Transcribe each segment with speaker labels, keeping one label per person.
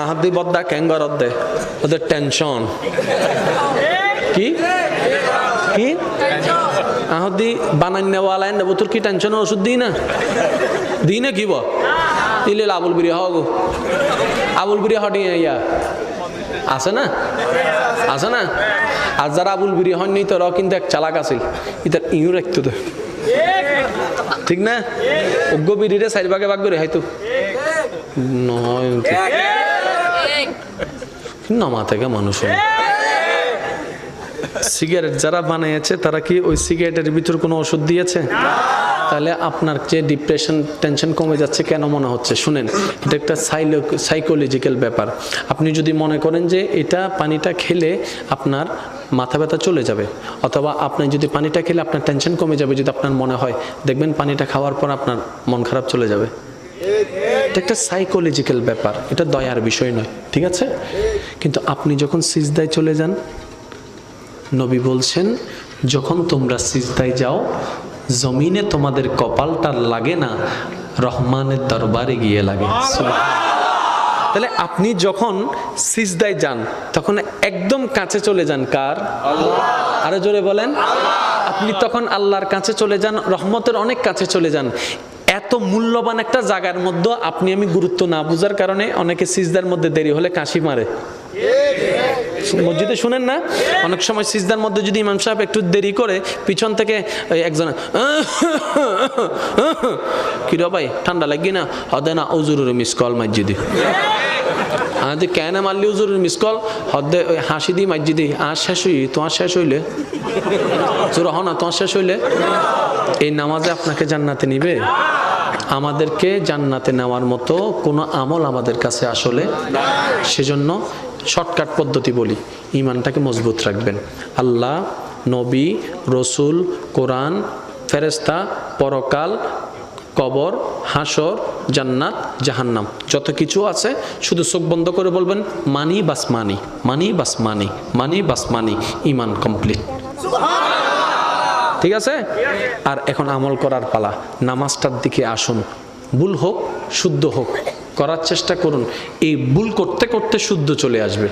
Speaker 1: আহাদি বদ্দা ক্যাঙ্গর দে ওদের টেনশন কি? কি? আহদি বানান্যওয়ালা নেব, তোর কি টেনশনের ওষুধ দিই না? দিই না কি দিলে আবুল বিরি হগো আবুল বিরি হটি ইয়া। আছে না? আছে না? আর যারা আবুল বিরি হননি, তোরাও কিন্তু এক চালাক আছিল ইতার ইউ রাখতো তো ঠিক না? অজ্ঞ বিরিরে চারি ভাগে ভাগ করে হয়তো নয় নামা থেকে মানুষ হয়। সিগারেট যারা বানিয়েছে তারা কি ওই সিগারেটের ভিতর কোনো ওষুধ দিয়েছে? তাহলে আপনার যে ডিপ্রেশন টেনশন কমে যাচ্ছে কেন মনে হচ্ছে? শুনেন এটা একটা সাইকোলজিক্যাল ব্যাপার। আপনি যদি মনে করেন যে এটা পানিটা খেলে আপনার মাথা ব্যথা চলে যাবে অথবা আপনি যদি পানিটা খেলে আপনার টেনশন কমে যাবে যদি আপনার মনে হয় দেখবেন পানিটা খাওয়ার পর আপনার মন খারাপ চলে যাবে। এটা একটা সাইকোলজিক্যাল ব্যাপার এটা দয়ার বিষয় নয় ঠিক আছে? কিন্তু আপনি যখন সিজদায় চলে যান নবী বলছেন যখন তোমরা সিজদায় যাও জমিনে তোমাদের কপালটা লাগে না রহমানের দরবারে গিয়ে লাগে। তাহলে আপনি যখন সিজদায় যান তখন একদম কাছে চলে যান কার? আরও জোরে বলেন। আপনি তখন আল্লাহর কাছে চলে যান রহমতের অনেক কাছে চলে যান। এত মূল্যবান একটা জায়গার মধ্যে আপনি আমি গুরুত্ব না বুঝার কারণে অনেকে সিজদার মধ্যে দেরি হলে কাশি মারে। মসজিদে শুনেন না, অনেক সময় সিজদার মধ্যে যদি ইমাম সাহেব একটু দেরি করে, পিছন থেকে একজন কিরো ভাই, ঠান্ডা লাগি না? হদে না ওজুরের মিস কল মসজিদে আদি কেন মারলি ওজুরের মিস কল হদে ওই হাসি দি মসজিদে আর শেষ হই, তোমার শেষ হইলে? জোর হ না, তোমার শেষ হইলে? এই নামাজে আপনাকে জান্নাতে নিবে। আমাদেরকে জান্নাতে নেওয়ার মতো কোনো আমল আমাদের কাছে আসলে সেজন্য শর্টকাট পদ্ধতি বলি ইমানটাকে মজবুত রাখবেন। আল্লাহ, নবী, রসুল, কোরআন ফেরেস্তা পরকাল, কবর হাসর জান্নাত, জাহান্নাম। যত কিছু আছে, শুধু চোখ বন্ধ করে বলবেন, মানি বাস মানি মানি বাস মানি মানি বাস মানি ইমান কমপ্লিট। ঠিক আছে? আর এখন আমল করার পালা, নামাজটার দিকে আসুন। ভুল হোক, শুদ্ধ হোক। করার চেষ্টা করুন। এই ভুল করতে করতে শুদ্ধ চলে আসবে।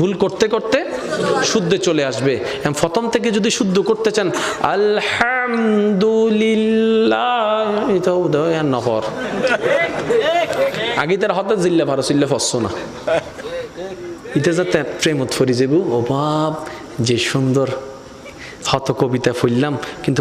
Speaker 1: ভুল করতে করতে শুদ্ধ চলে আসবে। প্রথম থেকে যদি শুদ্ধ করতে চান, আলহামদুলিল্লাহ নহর আগে তার হতে জিল্লা ভারো ফসছো না। এটা যাতে প্রেমত ফরি যাব অভাব যে সুন্দর হত কবিতা ফুললাম, কিন্তু